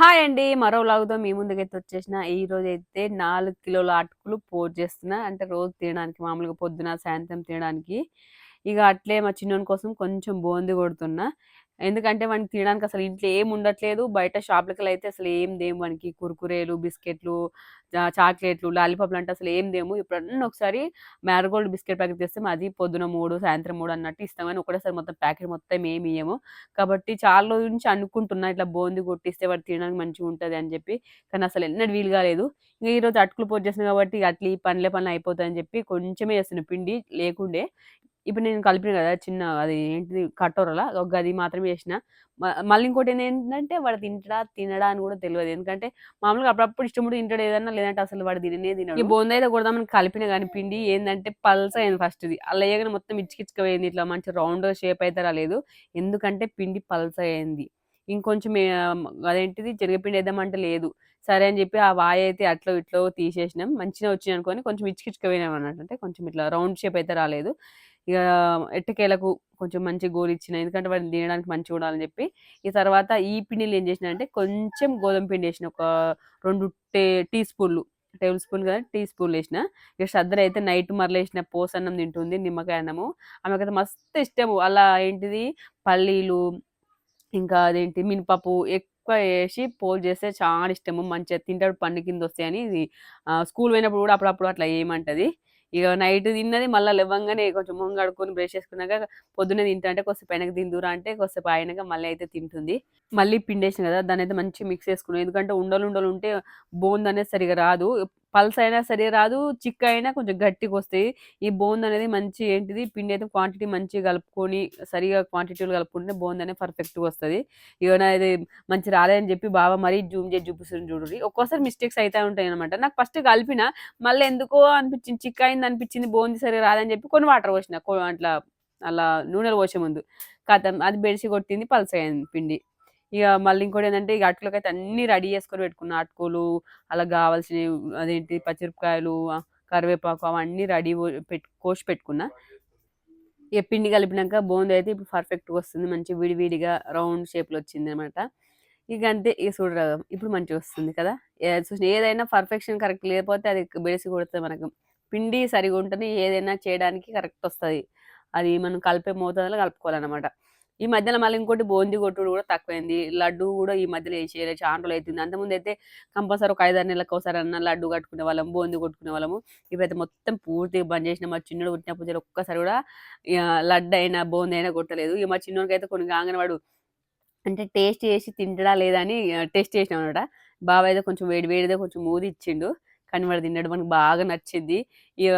Hi అండి. మరో లాగుతో మీ ముందుకైతే వచ్చేసిన ఈ రోజు అయితే నాలుగు కిలోల అటుకులు పోర్ చేస్తున్నా. అంటే రోజు తినడానికి మామూలుగా పొద్దున సాయంత్రం తినడానికి. ఇక అట్లే మా చిన్నోని కోసం కొంచెం బోంది కొడుతున్నా. ఎందుకంటే వానికి తినడానికి అసలు ఇంట్లో ఏం ఉండట్లేదు. బయట షాపులకి అయితే అసలు ఏం దేము వానికి. కుర్కురేలు బిస్కెట్లు చాక్లెట్లు లాలీపాప్లు అంటే అసలు ఏం దేము. ఎప్పుడన్నా ఒకసారి మ్యారగోల్డ్ బిస్కెట్ ప్యాకెట్ తెస్తే అది పొద్దున మూడు సాయంత్రం మూడు అన్నట్టు ఇస్తాం కానీ ఒకటేసారి మొత్తం ప్యాకెట్ మొత్తం ఏమి ఇయ్యము. కాబట్టి చాలా రోజుల నుంచి అనుకుంటున్నా ఇట్లా బోంది కొట్టిస్తే వాడు తినడానికి మంచిగా ఉంటుంది అని చెప్పి. కానీ అసలు ఎన్నడూ వీలు కాలేదు. ఇంకా ఈరోజు అటుకులు పోటీ చేసిన కాబట్టి అట్లా ఈ పనులే పనులు అయిపోతాయని చెప్పి కొంచెమే చేస్తున్నాను పిండి లేకుండే ఇప్పుడు నేను కలిపిన కదా చిన్న అది ఏంటిది కట్టోరలా ఒక గది మాత్రమే చేసిన. మళ్ళీ ఇంకోటి ఏంటంటే వాడు తింటడా తినడా అని కూడా తెలియదు ఎందుకంటే మామూలుగా అప్పుడప్పుడు ఇష్టముడు తింటాడు ఏదన్నా లేదంటే అసలు వాడు తిననే తినడు. ఈ బోంద అయితే కొడదామని కలిపిన కానీ పిండి ఏంటంటే పల్స్ అయింది ఫస్ట్ ఇది అలా వేయగానే మొత్తం ఇచ్చికిచ్చుక పోయింది ఇట్లా మంచి రౌండ్ షేప్ అయితే రాలేదు. ఎందుకంటే పిండి పల్స్ అయింది. ఇంకొంచెం అదేంటిది శనగపిండి వేద్దామంటే లేదు. సరే అని చెప్పి ఆ వాయి అయితే అట్లో ఇట్లో తీసేసినాం. మంచిగా వచ్చింది అనుకొని కొంచెం ఇచ్చికిచ్చుకపోయినాం అన్నట్టు. అంటే కొంచెం ఇట్లా రౌండ్ షేప్ అయితే రాలేదు. ఇక ఎట్టకేలకు కొంచెం మంచి గోలు ఇచ్చిన. ఎందుకంటే వాడిని తినడానికి మంచిగా ఉండాలని చెప్పి. ఈ తర్వాత ఈ పిండిలు ఏం చేసిన అంటే కొంచెం గోధుమ పిండి వేసిన. ఒక రెండు టే టీ స్పూన్లు టేబుల్ స్పూన్ కదా టీ స్పూన్లు వేసిన. ఇక శ్రద్ధ అయితే నైట్ మరల వేసిన పోసన్నం తింటుంది నిమ్మకాయ అన్నము. ఆమెకైతే మస్తు ఇష్టము. అలా ఏంటిది? పల్లీలు ఇంకా అదేంటి? మినపప్పు ఎక్కువ వేసి పోల్ చేస్తే చాలా ఇష్టము. మంచిగా తింటాడు పండు కింద వస్తాయని. ఇది స్కూల్ పోయినప్పుడు కూడా అప్పుడప్పుడు అట్లా ఏమంటది. ఇక నైట్ తిన్నది మళ్ళీ లేవంగానే కొంచెం మొహం కడుక్కొని బ్రష్ చేసుకున్నాక పొద్దున్నే తింటా అంటే కొద్దిసేపు ఆయనకు తిందురా అంటే కొద్దిసేపు ఆయనగా మళ్ళీ అయితే తింటుంది. మళ్ళీ పిండేసిన కదా దాని అయితే మంచిగా మిక్స్ చేసుకున్నాం. ఎందుకంటే ఉండలు ఉండలు ఉంటే బోంది అనేది సరిగా రాదు. పల్స్ అయినా సరే రాదు చిక్క అయినా కొంచెం గట్టిగా వస్తాయి ఈ బోంద్ అనేది మంచి ఏంటిది పిండి అయితే క్వాంటిటీ మంచిగా కలుపుకొని సరిగా క్వాంటిటీలు కలుపుకుంటే బోంద్ అనేది పర్ఫెక్ట్గా వస్తుంది. ఇక ఇది మంచి రాలేదని చెప్పి బాగా మరీ జూమ్ చేసి చూపిస్తుంది చూడండి ఒక్కోసారి మిస్టేక్స్ అవుతూ ఉంటాయి అనమాట నాకు ఫస్ట్ కలిపిన మళ్ళీ ఎందుకో అనిపించింది చిక్క అయింది అనిపించింది బోంది సరిగా రాదని చెప్పి కొన్ని వాటర్ పోసిన అట్లా అలా నూనెలు పోసే ముందు. కథ అది బెడిసి కొట్టింది పల్స్ అయింది పిండి. ఇక మళ్ళీ ఇంకోటి ఏంటంటే ఇక అటుకులకి అయితే అన్ని రెడీ చేసుకొని పెట్టుకున్న. అటుకులు అలా కావాల్సినవి అదేంటి పచ్చిమిరపకాయలు కరివేపాకు అవన్నీ రెడీ పెట్టు కోసి పెట్టుకున్నా. ఇక పిండి కలిపినాక బోంది అయితే ఇప్పుడు పర్ఫెక్ట్గా వస్తుంది. మంచి విడివిడిగా రౌండ్ షేప్లో వచ్చింది అనమాట ఇక అంతే ఇక చూడరా ఇప్పుడు మంచిగా వస్తుంది కదా. చూసిన ఏదైనా పర్ఫెక్షన్ కరెక్ట్ లేకపోతే అది బెడిసి కొడుతుంది మనకు. పిండి సరిగా ఉంటుంది ఏదైనా చేయడానికి కరెక్ట్ వస్తుంది. అది మనం కలిపే మోతాదులో కలుపుకోవాలన్నమాట. ఈ మధ్యలో మళ్ళీ ఇంకోటి బోంది కొట్టుడు కూడా తక్కువైంది. లడ్డు కూడా ఈ మధ్యలో వేసేయాలి చాలా రోజులు అవుతుంది అంతకుముందు అయితే కంపల్సరీ ఒక ఐదారు నెలలకు ఒకసారి అన్న లడ్డు కట్టుకునే వాళ్ళం బోంది కొట్టుకునే వాళ్ళము. ఇప్పుడైతే మొత్తం పూర్తిగా బంద్ చేసిన మా చిన్నోడు పుట్టినప్పుడు జర ఒక్కసారి కూడా ఇక లడ్డు అయినా బోంది అయినా కొట్టలేదు. ఇక మా చిన్నోడికి అయితే కొన్ని కాగానే వాడు అంటే టేస్ట్ చేసి తింటడా లేదా అని టేస్ట్ చేసినాం అనమాట. బావ అయితే కొంచెం వేడి వేడిదే కొంచెం మూది ఇచ్చిండు. కానీ వాడు తిన్నాడు మనకు బాగా నచ్చింది. ఇక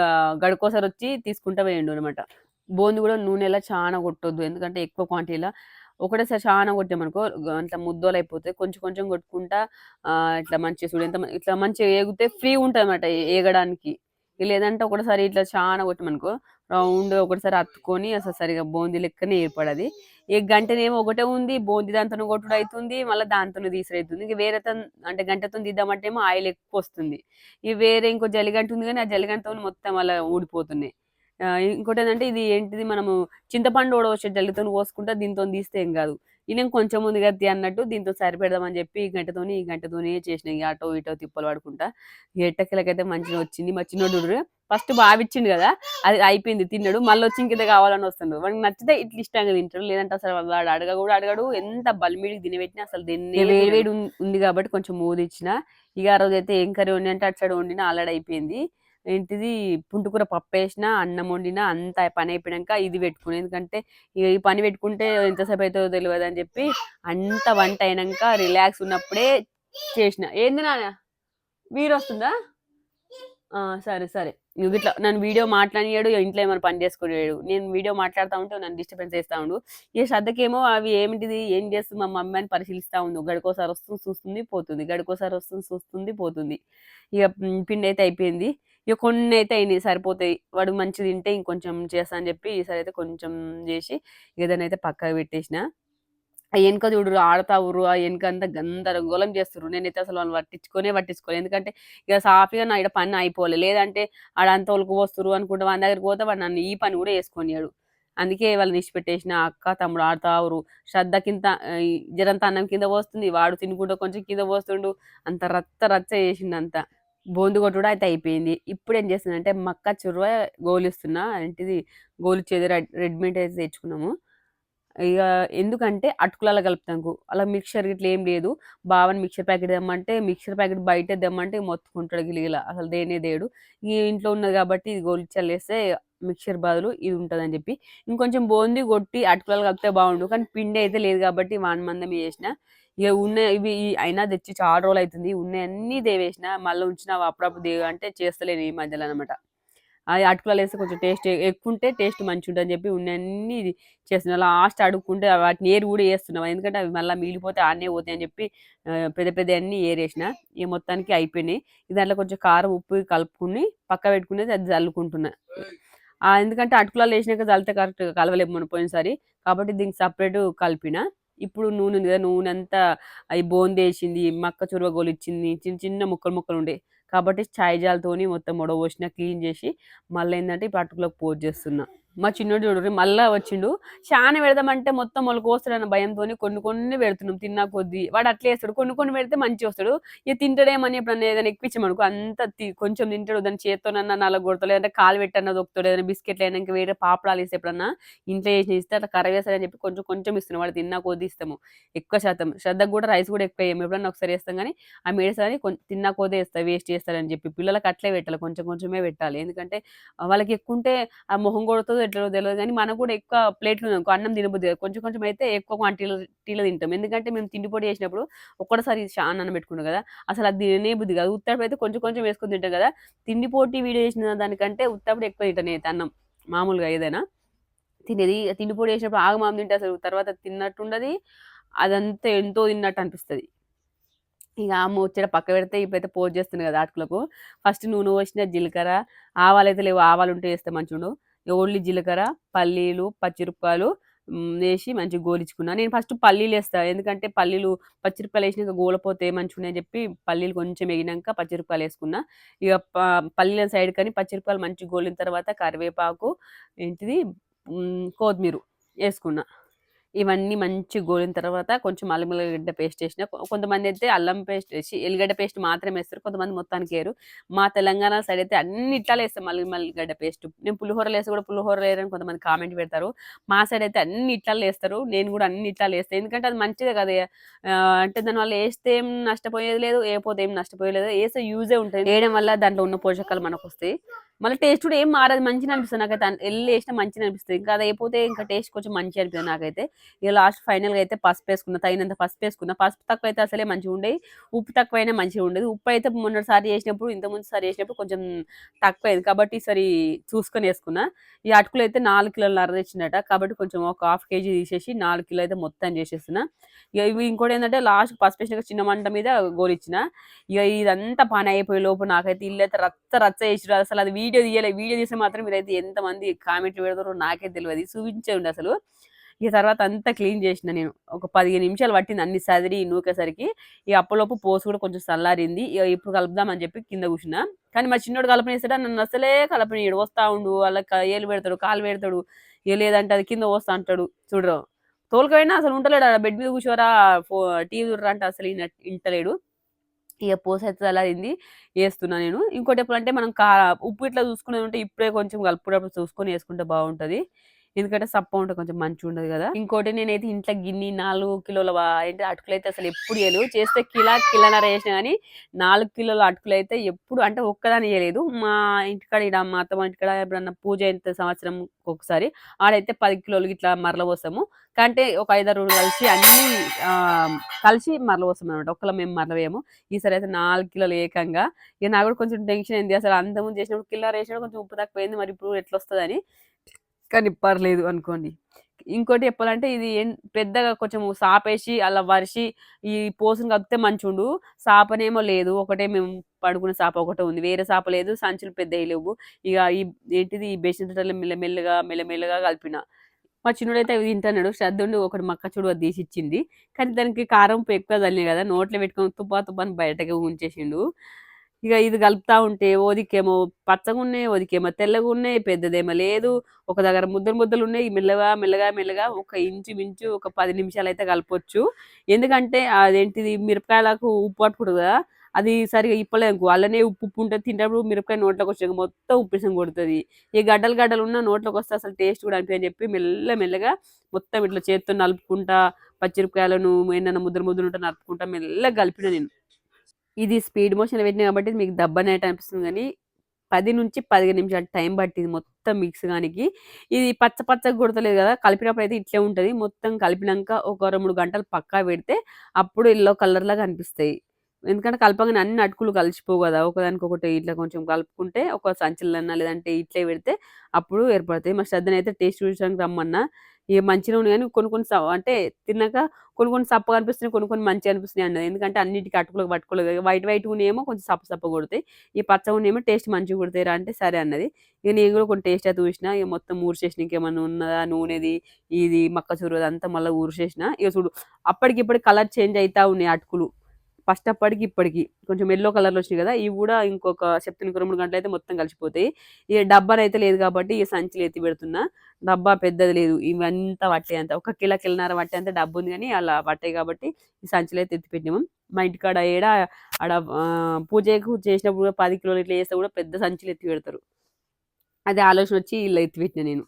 గడుకోసారి వచ్చి తీసుకుంటా పోయిండు అనమాట. బోంది కూడా నూనెలా చాలా కొట్టొద్దు. ఎందుకంటే ఎక్కువ క్వాంటిటీలో ఒకటేసారి చాలా కొట్టామనుకో అట్లా ముద్దోలు అయిపోతాయి కొంచెం కొంచెం కొట్టుకుంటా ఇట్లా మంచిగా చూడు ఎంత ఇట్లా మంచిగా ఏగితే ఫ్రీ ఉంటుంది అనమాట ఏగడానికి. లేదంటే ఒకటేసారి ఇట్లా చాలా కొట్టామనుకో రౌండ్ ఒకటిసారి అత్తుకొని అసలు సరిగా బోంది లెక్కనే ఏర్పడది. ఈ గంటనేమో ఒకటే ఉంది బోంది దాంతో కొట్టుడు అవుతుంది మళ్ళీ దాంతో తీసిరైతుంది ఇంక వేరే అంటే గంటతో దిద్దామంటే ఏమో ఆయిల్ ఎక్కువ వస్తుంది. ఈ వేరే ఇంకో జలిగంట ఉంది కానీ ఆ జలిగంటతో మొత్తం అలా ఊడిపోతున్నాయి. ఇంకోటి ఏంటంటే ఇది ఏంటిది మనము చింతపండు ఓడవచ్చే జల్లితో పోసుకుంటా దీంతో తీస్తే ఏం కాదు. ఈయన కొంచెం ఉంది గతి అన్నట్టు దీంతో సరిపెడదామని చెప్పి ఈ గంటతోని ఈ గంటతోనే చేసిన అటో ఇటో తిప్పలు పడుకుంటా. ఎట్టకిలకైతే మంచిగా వచ్చింది మా చిన్నోడు ఫస్ట్ బావిచ్చిండు కదా అది అయిపోయింది తిన్నాడు మళ్ళీ వచ్చి ఇంకిత కావాలని వస్తుండు. వాడికి నచ్చితే ఇట్లా ఇష్టంగా తింటాడు లేదంటే అసలు వాడు అడగ కూడా అడగడు ఎంత బలిమిడికి తినబెట్టినా అసలు దీన్ని వేడి వేడి ఉంది కాబట్టి కొంచెం మూది ఇచ్చిన ఇక ఆ రోజు అయితే ఏం కర్రీ వండి అంటే అటు సైడ్ వండినా ఆల్రెడీ అయిపోయింది ఏంటిది? పుంటుకూర పప్పు వేసిన అన్నం వండిన అంత పని అయిపోయాక ఇది పెట్టుకుని ఎందుకంటే ఇక ఈ పని పెట్టుకుంటే ఎంతసేపు అవుతుందో తెలియదు అని చెప్పి అంత వంట అయినాక రిలాక్స్ ఉన్నప్పుడే చేసిన. ఏంది నాన్న? వీరు వస్తుందా? సరే సరే. నువ్వు ఇట్లా నన్ను వీడియో మాట్లాడియాడు ఇంట్లో ఏమైనా పని చేసుకునేడు నేను వీడియో మాట్లాడుతూ ఉంటే నన్ను డిస్టర్బెన్స్ చేస్తూ ఉండు. ఈ శ్రద్ధకేమో అవి ఏమిటిది? ఏం చేస్తుంది? మా మమ్మీ అని పరిశీలిస్తూ ఉంది గడికోసారి వస్తుంది చూస్తుంది పోతుంది. గడికోసారి వస్తుంది చూస్తుంది పోతుంది. ఇక పిండి అయితే అయిపోయింది. ఇక కొన్ని అయితే అయినాయి సరిపోతాయి. వాడు మంచిది తింటే ఇంకొంచెం చేస్తా అని చెప్పి ఈసారి అయితే కొంచెం చేసి ఏదైనా అయితే పక్కకు పెట్టేసిన. ఆ వెనుక చూడు ఆడతా ఊరు ఆ వెనక అంతా గందరగోళం చేస్తారు నేనైతే అసలు వాళ్ళు పట్టించుకొనే పట్టించుకోలేదు ఎందుకంటే ఇక సాఫీగా నా ఇక్కడ పని అయిపోలే. లేదంటే ఆడ అంత ఒలుకు వస్తారు అనుకుంటే వాళ్ళ దగ్గరికి పోతే వాడు నన్ను ఈ పని కూడా వేసుకొనియాడు అందుకే వాళ్ళని ఇడిచిపెట్టేసిన అక్క తమ్ముడు ఆడతావురు శ్రద్ధ కింద జరంత అన్నం కింద పోస్తుంది. వాడు తినుకుంటూ కొంచెం కింద పోస్తుండు. అంత రచ్చ రచ్చ చేసిండు బోందు కొట్టుడు అయితే అయిపోయింది. ఇప్పుడు ఏం చేస్తుందంటే మక్క చుర్వ గోలిస్తున్నా ఏంటిది గోలిచ్చేది రెడ్ రెడీమేడ్ అయితే తెచ్చుకున్నాము. ఇక ఎందుకంటే అటుకులలో కలుపుతాను అలా మిక్చర్ ఇట్లా ఏం లేదు. బావని మిక్చర్ ప్యాకెట్ తెమ్మంటే మిక్చర్ ప్యాకెట్ బయట తెమ్మంటే మొత్తుకుంటాడు గిలిగిల. అసలు దేనే దేడు. ఈ ఇంట్లో ఉన్నది కాబట్టి ఇది గోలిచ్చలేస్తే మిక్చర్ బదులు ఇది ఉంటుందని చెప్పి. ఇంకొంచెం బోంది కొట్టి అటుకులలో కలిపితే బాగుండు. కానీ పిండి అయితే లేదు కాబట్టి వాన్ మందం చేసిన. ఇక ఉన్న ఇవి అయినా తెచ్చి చాలా రోజులు అవుతుంది. ఉన్నాయన్నీ దేవేసిన మళ్ళీ ఉంచిన అప్పుడప్పుడు దేవు అంటే చేస్తలేను ఈ మధ్యలో అనమాట అది అటుకులలో వేస్తే కొంచెం టేస్ట్ ఎక్కువ ఉంటే టేస్ట్ మంచిగా ఉంటుందని చెప్పి ఉన్నన్ని చేస్తున్నా. లాస్ట్ అడుక్కుంటే వాటిని ఏరు కూడా వేస్తున్నాం ఎందుకంటే అవి మళ్ళీ మిగిలిపోతే ఆనే పోతాయి అని చెప్పి పెద్ద పెద్ద అన్ని ఏరేసిన. ఈ మొత్తానికి అయిపోయినాయి. దాంట్లో కొంచెం కారం ఉప్పు కలుపుకుని పక్క పెట్టుకునేది అది చల్లుకుంటున్నా. ఎందుకంటే అటుకులలో వేసినాక చల్లితే కరెక్ట్ కలవలేము మనం పోయినసారి. కాబట్టి దీనికి సపరేట్ కలిపిన. ఇప్పుడు నూనె ఉంది కదా నూనె అంతా అవి బోందేసింది మక్క చురువ గోలిచ్చింది చిన్న చిన్న ముక్కలు ముక్కలు ఉండే. కాబట్టి ఛాయ్ జాలతోని మొత్తం మొడవోసిన క్లీన్ చేసి మళ్ళీ ఏంటంటే ఇప్పుడు అటుకులకు పోజ్ చేస్తున్నా. మా చిన్నోడు చూడు మళ్ళా వచ్చిండు. చాలా పెడదామంటే మొత్తం వాళ్ళకి వస్తాడన్న భయంతో కొన్ని కొన్ని పెడుతున్నాం తిన్నా కొద్దీ. వాడు అట్లే వేస్తాడు కొన్ని కొన్ని పెడితే మంచి వస్తాడు. ఇక తింటాడేమని ఎప్పుడన్నా ఏదైనా ఎక్కించామనుకో అంత కొంచెం తింటాడు. దాని చేత్తోనన్నా నల్ల కొడతాడు. లేదంటే కాలు పెట్టన్నా దొక్కుతాడు. ఏదైనా బిస్కెట్లు అయినా ఇంకా వేరే పాపడాలు ఇస్తే ఎప్పుడన్నా ఇంట్లో చేసిన ఇస్తే అట్లా కర్ర వేస్తాడని చెప్పి కొంచెం కొంచెం ఇస్తున్నాం. వాడు తిన్నా కొద్ది ఇస్తాము. ఎక్కువ శాతం. శ్రద్ధకు కూడా రైస్ కూడా ఎక్కువ వేయము ఎప్పుడన్నా ఒకసారి వేస్తాం కానీ ఆ మేడసారి తిన్నా కొద్దే వేస్తా వేస్ట్ చేస్తారని చెప్పి పిల్లలకి అట్లే పెట్టాలి. కొంచెం కొంచెమే పెట్టాలి. ఎందుకంటే వాళ్ళకి ఎక్కువ ఉంటే ఆ మొహం కొడుతుంది ఎట్లా తెలియదు కానీ మనకు కూడా ఎక్కువ ప్లేట్లు అన్నం తినబుద్ది కొంచెం కొంచెం అయితే ఎక్కువ క్వాంటిటీలో టీలో తింటాం. ఎందుకంటే మేము తిండి పొడి చేసినప్పుడు ఒక్కసారి చాలా అన్నం పెట్టుకున్నాం కదా. అసలు అది తినే బుద్ధి కాదు. ఉత్తప్పుడు అయితే కొంచెం కొంచెం వేసుకొని తింటాం కదా. తిండి పోటీ వీడియో చేసిన దానికంటే ఉత్తప్పుడు ఎక్కువ తింటాను అయితే అన్నం. మామూలుగా ఏదైనా. తినేది తిండి పొడి వేసినప్పుడు ఆగమాం తింటే అసలు తర్వాత తిన్నట్టుండదు అదంతా ఎంతో తిన్నట్టు అనిపిస్తుంది. ఇక ఆ వచ్చేట పక్క పెడితే ఇప్పుడైతే పోజ్ చేస్తుంది కదా అటుకులకు ఫస్ట్ నూనె పోసిన జీలకర్ర ఆవాలు అయితే లేవు. ఆవాలు ఉంటే వేస్తే మంచిగా ఓన్లీ జీలకర్ర పల్లీలు పచ్చిమిరపకాయలు వేసి మంచిగా గోలించుకున్నా. నేను ఫస్ట్ పల్లీలు వేస్తాను ఎందుకంటే పల్లీలు పచ్చిమిరపకాయలు వేసినాక గోలపోతే మంచిగా అని చెప్పి పల్లీలు కొంచెం వేగినాక పచ్చిమిరపకాయలు వేసుకున్నా. ఇక పల్లీల సైడ్ కానీ పచ్చిమిరపకాయలు మంచిగా గోలిన తర్వాత కరివేపాకు ఏంటిది కొత్తిమీర వేసుకున్నా. ఇవన్నీ మంచి గోలిన తర్వాత కొంచెం అల్లం ఎల్లిగడ్డ పేస్ట్ వేసిన కొంతమంది అయితే అల్లం పేస్ట్ వేసి ఎల్లిగడ్డ పేస్ట్ మాత్రమే వేస్తారు. కొంతమంది మొత్తానికి వేరు మా తెలంగాణ సైడ్ అయితే అన్ని ఇట్లా వేస్తాం. మళ్ళీ మల్లిగడ్డ పేస్ట్. నేను పులిహోర వేస్తే కూడా పులిహోర లేరని కొంతమంది కామెంట్ పెడతారు. మా సైడ్ అయితే అన్ని ఇట్లా వేస్తారు. నేను కూడా అన్ని ఇట్లా వేస్తాను. ఎందుకంటే అది మంచిదే కదా. అంటే దానివల్ల వేస్తే ఏం నష్టపోయేది లేదు వేయపోతే ఏం నష్టపోయేది వేస్తే యూజే ఉంటుంది. వేయడం వల్ల దాంట్లో ఉన్న పోషకాలు మనకు వస్తాయి మళ్ళీ టేస్ట్ కూడా ఏం మారదు. మంచిగా అనిపిస్తుంది నాకైతే. ఎల్లు వేసినా మంచిగా అనిపిస్తుంది. ఇంకా అది అయిపోతే ఇంకా టేస్ట్ కొంచెం మంచిగా అనిపిస్తుంది నాకైతే. ఇక లాస్ట్ ఫైనల్గా అయితే పసుపు వేసుకున్న. తగినంత పసుపు వేసుకున్న. పసుపు తక్కువ అయితే అసలే మంచిగా ఉండేది. ఉప్పు తక్కువ మంచిగా ఉండేది. ఉప్పు అయితే మొన్నటిసారి చేసినప్పుడు ఇంత ముందు సారి చేసినప్పుడు కొంచెం తక్కువైంది. కాబట్టి ఈసారి చూసుకొని వేసుకున్నా. ఈ అటుకులు అయితే నాలుగు కిలోలు అర తెచ్చినట. కాబట్టి కొంచెం ఒక హాఫ్ కేజీ తీసేసి నాలుగు కిలో అయితే మొత్తం చేసేస్తున్నా. ఇక ఇవి ఇంకోటి ఏంటంటే లాస్ట్ పసుపు వేసిన చిన్న మంట మీద గోలిచ్చిన. ఇక ఇదంతా పని అయిపోయే లోపు నాకైతే ఇల్లు అయితే రచ్చ రచ్చ చేసి అసలు అది వీడియో తీయలే వీడియో తీస్తే మాత్రం మీరైతే ఎంతమంది కామెంట్లు పెడతారో నాకే తెలియదు చూపించే అసలు. ఇక తర్వాత అంతా క్లీన్ చేసిన నేను. ఒక పదిహేను నిమిషాలు పట్టింది అన్ని సదిరి నూకేసరికి. ఈ అప్పలోపు పోసు కూడా కొంచెం చల్లారింది ఇక ఇప్పుడు కలుపుదామని చెప్పి కింద కూర్చున్నా. కానీ మా చిన్నోడు కలపనిస్తాడా నన్ను అసలే కలపనీయడు. వస్తా ఉండు వాళ్ళకి ఏలు పెడతాడు కాలు పెడతాడు. ఇక లేదంటే అది కింద వస్తా అంటాడు. చూడరు. తోలుకపోయినా అసలు ఉంటలేడు. బెడ్ మీద కూర్చోరా ఫో టీవీ చూడరా అంటే అసలు ఇంటలేడు. ఇక పోస అయితే చల్లారింది వేస్తున్నా నేను. ఇంకోటి ఎప్పుడంటే మనం కా ఉప్పు ఇట్లా చూసుకునేది ఉంటే ఇప్పుడే కొంచెం కలుపుడప్పుడు చూసుకొని వేసుకుంటే బాగుంటుంది. ఎందుకంటే సప్ప ఉంటే కొంచెం మంచిగా ఉండదు కదా. ఇంకోటి నేనైతే ఇంట్లో గిన్ని నాలుగు కిలోల ఏంటి అటుకులు అయితే అసలు ఎప్పుడు వేయలేదు. చేస్తే కిలా కిలోన్నర వేసినా కానీ నాలుగు కిలోల అటుకులు అయితే ఎప్పుడు అంటే ఒక్కదాని వేయలేదు. మా ఇంటికాడ ఇక్కడ మా అత్తమ్మ ఇంటికాడ ఎప్పుడన్నా పూజ అయిన సంవత్సరం ఒకసారి ఆడైతే పది కిలోలు ఇట్లా మరల పోసాము కంటే ఒక ఐదారు కలిసి అన్ని కలిసి మరల పోస్తాం అనమాట ఒక్కలో మేము మరలవేము ఈసారి అయితే నాలుగు కిలోలు ఏకంగా. ఇక నాకు కూడా కొంచెం టెన్షన్ అయింది. అసలు అంతకుముందు చేసినప్పుడు కిలో వేసినప్పుడు కొంచెం ఉప్పు తక్కువైంది. మరి ఇప్పుడు ఎట్లా వస్తుందని కానీ పర్లేదు అనుకోండి. ఇంకోటి చెప్పాలంటే ఇది పెద్దగా కొంచెం సాపేసి అలా వరిసి ఈ పోసును కదితే ఉండు సాపనేమో లేదు. ఒకటే మేము పడుకునే సాప ఒకటే ఉంది. వేరే సాప లేదు. సంచులు పెద్ద లేవు. ఇక ఈ ఏంటిది? ఈ బేసిన మెల్లమెల్లగా మెల్లమెల్లగా కలిపిన. మా చిన్నడైతే అవి తింటున్నాడు. శ్రద్ధ ఉండి ఒకటి మక్క చూడు అది తీసిచ్చింది కానీ దానికి కారం ఎక్కువ తల్లి కదా. నోట్లో పెట్టుకొని తుప్పా తుప్పని బయటకు ఉంచేసిండు. ఇక ఇది కలుపుతా ఉంటే ఓదికేమో పచ్చగా ఉన్నాయి ఓదికేమో తెల్లగా ఉన్నాయి పెద్దదేమో లేదు. ఒక దగ్గర ముద్దలు ముద్దలు ఉన్నాయి మెల్లగా మెల్లగా మెల్లగా ఒక ఇంచు మించు ఒక పది నిమిషాలు అయితే కలపొచ్చు. ఎందుకంటే అదేంటిది మిరపకాయలకు ఉప్పు పట్టుకుంటుంది కదా అది సరిగా ఇప్పలేదు అలానే ఉప్పు ఉప్పు ఉంటుంది. తింటప్పుడు మిరపకాయ నోట్లోకి వచ్చాక మొత్తం ఉప్పిసం కొడుతుంది. ఈ గడ్డలు గడ్డలు ఉన్న నోట్లోకి వస్తే అసలు టేస్ట్ కూడా అనిపించని చెప్పి మెల్ల మెల్లగా మొత్తం ఇట్లా చేత్తో నలుపుకుంటా పచ్చిమిరపకాయలను ఏమన్నా ముద్ర ముద్ర ఉంటా నలుపుకుంటా మెల్లగా కలిపిన నేను. ఇది స్పీడ్ మోషన్ పెట్టిన కాబట్టి మీకు దబ్బనైతే అనిపిస్తుంది కానీ పది నుంచి పదిహేను నిమిషాలు టైం పట్టింది మొత్తం మిక్స్ కానీ ఇది పచ్చ పచ్చగా కొడతలేదు కదా కలిపినప్పుడు అయితే ఇట్లే ఉంటుంది. మొత్తం కలిపినాక ఒక రెండు మూడు గంటలు పక్కా పెడితే అప్పుడు ఎల్లో కలర్ లాగా అనిపిస్తాయి ఎందుకంటే కలపగానే అన్ని అటుకులు కలిసిపోవు కదా! ఒకదానికి ఒకటి ఇట్లా కొంచెం కలుపుకుంటే ఒక సంచులన్నా లేదంటే ఇట్లే పెడితే అప్పుడు ఏర్పడతాయి. మా శ్రద్ధను అయితే టేస్ట్ చూడడానికి రమ్మన్నా. ఇక మంచిగా ఉన్నాయి కానీ కొన్ని కొన్ని అంటే తిన్నాక కొన్ని కొన్ని సప్పగా అనిపిస్తున్నాయి కొన్ని కొన్ని మంచిగా అనిపిస్తున్నాయి అన్నది. ఎందుకంటే అన్నిటికీ అటుకులకు పట్టుకోలేదు వైట్ వైట్ ఏమో కొంచెం సప్ప సప్ప కొడతాయి. ఈ పచ్చ ఏమో టేస్ట్ మంచిగా కొడతాయి అంటే సరే అన్నది. ఇక నేను కూడా కొన్ని టేస్ట్ అయితే చూసిన. ఇక మొత్తం ఊరిసేసిన ఇంకేమన్నా ఉన్నదా? నూనెది ఇది మక్క చూరు అంతా మళ్ళీ ఊరిసేసిన. ఇక చూడు అప్పటికిప్పటి కలర్ చేంజ్ అవుతా ఉన్నాయి అటుకులు. ఫస్ట్ అప్పటికి ఇప్పటికి. కొంచెం ఎల్లో కలర్లో వచ్చినాయి కదా ఇవి కూడా ఇంకొక చెప్తున్న ఇంకో రెండు గంటలు అయితే మొత్తం కలిసిపోతాయి. ఈ డబ్బా అయితే లేదు కాబట్టి ఈ సంచులు ఎత్తి పెడుతున్నా. డబ్బా పెద్దది లేదు. ఇవంతా పట్టే అంత. ఒక కిలో కిలోన్నర పట్టే అంత డబ్బు ఉంది కానీ అలా పట్టాయి కాబట్టి ఈ సంచులు అయితే ఎత్తి పెట్టినాము. మా ఇంటికాడ ఏడ ఆడ పూజకు చేసినప్పుడు కూడా పది కిలోలు ఇట్లా చేస్తే కూడా పెద్ద సంచులు ఎత్తి పెడతారు. అదే ఆలోచన వచ్చి ఇలా ఎత్తిపెట్టిన నేను.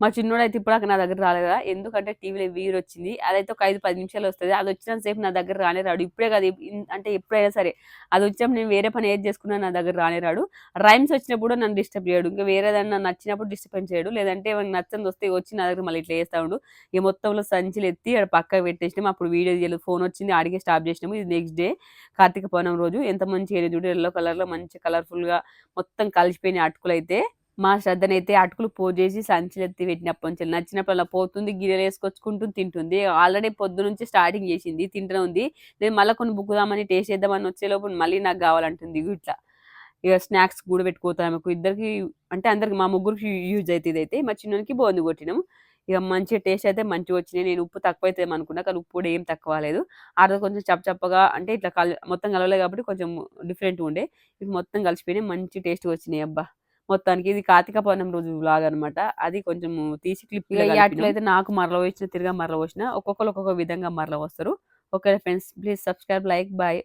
మా చిన్నోడు అయితే ఇప్పుడు నా దగ్గర రాలేదా ఎందుకంటే టీవీలో వీరు వచ్చింది అదైతే ఒక ఐదు పది నిమిషాలు వస్తుంది. అది వచ్చినంత సేపు నా దగ్గర రానే రాడు. ఇప్పుడే కాదు అంటే ఎప్పుడైనా సరే అది వచ్చినప్పుడు నేను వేరే పని ఏది చేసుకున్నా నా దగ్గర రానే రాడు. రైమ్స్ వచ్చినప్పుడు నన్ను డిస్టర్బ్ చేయడు. ఇంకా వేరేదన్నా నచ్చినప్పుడు డిస్టర్బెన్స్ చేయడు. లేదంటే ఏమైనా నచ్చని వస్తే వచ్చి నా దగ్గర మళ్ళీ ఇట్లా చేస్తా ఉండు. ఇక మొత్తంలో సంచులు ఎత్తి అక్కడ పక్కకు పెట్టేసినాం. అప్పుడు వీడియో చేయలేదు ఫోన్ వచ్చింది. ఆడికే స్టాప్ చేసినాము. ఇది నెక్స్ట్ డే కార్తీక పౌర్ణమి రోజు. ఎంత మంచిగా చూడు. ఎల్లో కలర్లో మంచి కలర్ఫుల్గా మొత్తం కలిసిపోయిన అటుకులు అయితే మా శ్రద్ధనైతే అటుకులు పోజేసి సంచులు ఎత్తి పెట్టినప్పటి నుంచి నచ్చినప్పుడు అలా పోతుంది గిన్నెలు వేసుకొచ్చుకుంటూ తింటుంది. ఆల్రెడీ పొద్దు నుంచి స్టార్టింగ్ చేసింది తింటూనే ఉంది. నేను మళ్ళీ కొన్ని బుక్కుదామని టేస్ట్ చేద్దామని వచ్చేలోపు మళ్ళీ నాకు కావాలంటుంది ఇట్లా. ఇక స్నాక్స్ కూడా పెట్టుకోతాం మాకు ఇద్దరికి అంటే అందరికి మా ముగ్గురికి యూజ్ అవుతుంది ఇదైతే మా చిన్నకి బోంది కొట్టినాం ఇక మంచి టేస్ట్ అయితే మంచిగా వచ్చినాయి. నేను ఉప్పు తక్కువ అయితే అనుకున్నా కానీ ఉప్పు కూడా ఏం తక్కువ లేదు ఆ రోజు కొంచెం చప్ప చప్పగా అంటే ఇట్లా కల మొత్తం కలవలేదు కాబట్టి కొంచెం డిఫరెంట్ ఉండే. ఇవి మొత్తం కలిసిపోయినాయి. మంచి టేస్ట్ వచ్చినాయి అబ్బా. మొత్తానికి ఇది కార్తీక పౌర్ణమి రోజు వ్లాగ్ అనమాట అది కొంచెం తీసి క్లిప్ అయితే నాకు మరల వచ్చిన తిరిగా మరల వచ్చిన ఒక్కొక్కరు ఒక్కొక్క విధంగా మరల వస్తారు. Okay friends please subscribe like bye.